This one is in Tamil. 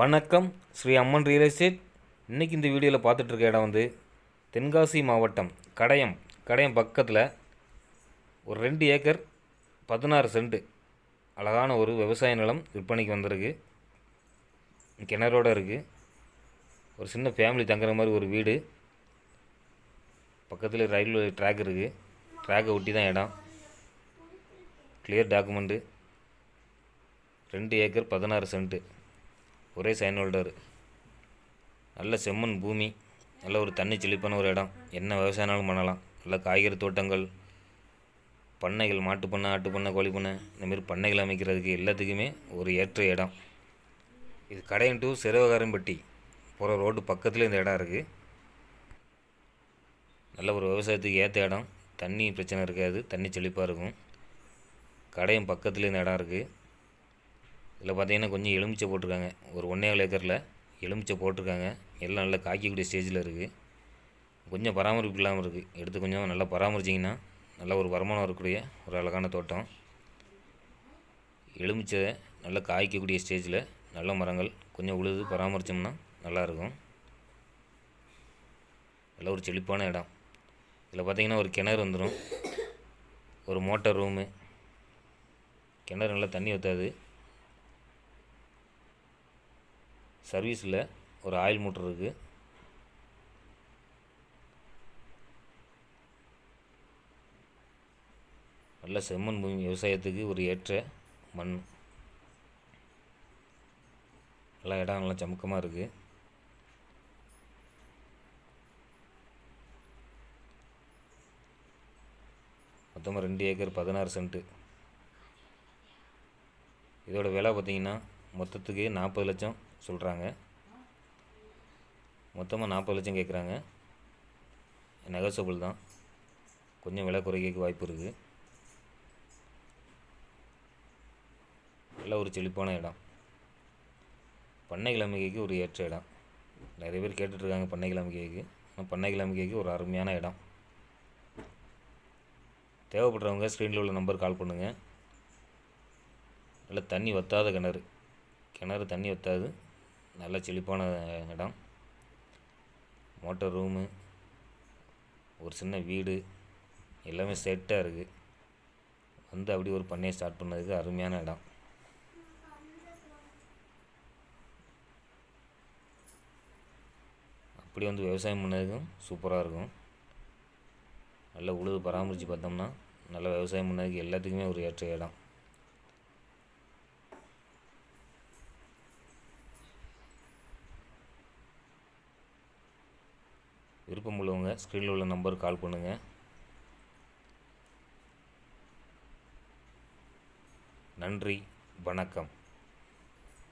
வணக்கம் ஸ்ரீ அம்மன் ரியல் எஸ்டேட் இன்றைக்கி இந்த வீடியோவில் பார்த்துட்ருக்க இடம் வந்து தென்காசி மாவட்டம் கடையம். கடையம் பக்கத்தில் ஒரு ரெண்டு ஏக்கர் பதினாறு சென்ட் அழகான ஒரு விவசாய நிலம் விற்பனைக்கு வந்திருக்கு. கிணறோட இருக்குது ஒரு சின்ன ஃபேமிலி தங்குற மாதிரி ஒரு வீடு. பக்கத்தில் ரயில்வே ட்ராக் இருக்குது ட்ராக்கை ஒட்டி தான் இடம். கிளியர் டாக்குமெண்ட்டு ரெண்டு ஏக்கர் பதினாறு சென்ட்டு ஒரே சைன் ஹோல்டர் நல்ல செம்மண் பூமி நல்ல ஒரு தண்ணி செழிப்பான ஒரு இடம். என்ன விவசாயம்னாலும் பண்ணலாம். நல்ல காய்கறி தோட்டங்கள் பண்ணைகள் மாட்டு பண்ணை ஆட்டு பண்ணை கோழி பண்ணை இந்தமாரி பண்ணைகள் அமைக்கிறதுக்கு எல்லாத்துக்குமே ஒரு ஏற்ற இடம். இது கடையன் டு சிறுவகாரம்பட்டி. போகிற ரோடு பக்கத்தில் இந்த இடம் இருக்குது நல்ல ஒரு விவசாயத்துக்கு ஏற்ற இடம். தண்ணி பிரச்சனை இருக்காது. தண்ணி செழிப்பாக இருக்கும். கடையும் பக்கத்தில் இந்த இடம் இருக்குது இதில் பார்த்தீங்கன்னா கொஞ்சம் எலுமிச்சை போட்டிருக்காங்க. ஒரு ஒன்றேகால் ஏக்கரில் எலுமிச்சை போட்டிருக்காங்க. எல்லாம் நல்லா காய்க்கக்கூடிய ஸ்டேஜில் இருக்குது. கொஞ்சம் பராமரிப்பு இல்லாமல் இருக்குது. எடுத்து கொஞ்சம் நல்லா பராமரிச்சிங்கன்னா நல்ல ஒரு வருமானம் வரக்கூடிய ஒரு அழகான தோட்டம். எலுமிச்சை நல்லா காய்க்கக்கூடிய ஸ்டேஜில் நல்ல மரங்கள் கொஞ்சம் உழுது பராமரித்தோம்னா நல்லாயிருக்கும். நல்ல ஒரு செழிப்பான இடம். இதில் பார்த்திங்கன்னா ஒரு கிணறு வந்துடும். ஒரு மோட்டார் ரூமு. கிணறு நல்லா தண்ணி ஊற்றாது சர்வீஸில் ஒரு ஆயில் மோட்டர் இருக்குது நல்ல செம்மண் பூமி விவசாயத்துக்கு ஒரு ஏற்ற மண். நல்லா இடம் நல்லா சமுக்கமாக இருக்குது மொத்தமாக ரெண்டு ஏக்கர் பதினாறு சென்ட்டு இதோட விலை பார்த்தீங்கன்னா மொத்தத்துக்கு நாற்பது லட்சம் சொல்கிறாங்க மொத்தமாக நாற்பது லட்சம் கேட்குறாங்க நெகசபிள் தான். கொஞ்சம் விலை குறைக்க வாய்ப்பு இருக்குது நல்ல ஒரு செழிப்பான இடம். பண்ணைகள் அமைக்கைக்கு ஒரு ஏற்ற இடம். நிறைய பேர் கேட்டுட்ருக்காங்க பண்ணை அமைக்கைக்கு ஆனால் பண்ணை அமைக்கைக்கு ஒரு அருமையான இடம். தேவைப்படுறவங்க ஸ்க்ரீனில் உள்ள நம்பர் கால் பண்ணுங்கள் நல்லா தண்ணி வற்றாத கிணறு. கிணறு தண்ணி வற்றாது நல்ல செழிப்பான இடம். மோட்டர் ரூமு ஒரு சின்ன வீடு எல்லாமே செட்டாக இருக்குது வந்து அப்படி ஒரு பண்ணையை ஸ்டார்ட் பண்ணதுக்கு அருமையான இடம். அப்படி வந்து விவசாயம் பண்ணதுக்கும் சூப்பராக இருக்கும். நல்ல உழுது பராமரித்து பார்த்தோம்னா நல்ல விவசாயம் பண்ணதுக்கு எல்லாத்துக்குமே ஒரு ஏற்ற இடம். விருப்பம் உள்ளவங்க ஸ்க்ரீனில் உள்ள நம்பர் கால் பண்ணுங்கள் நன்றி வணக்கம்.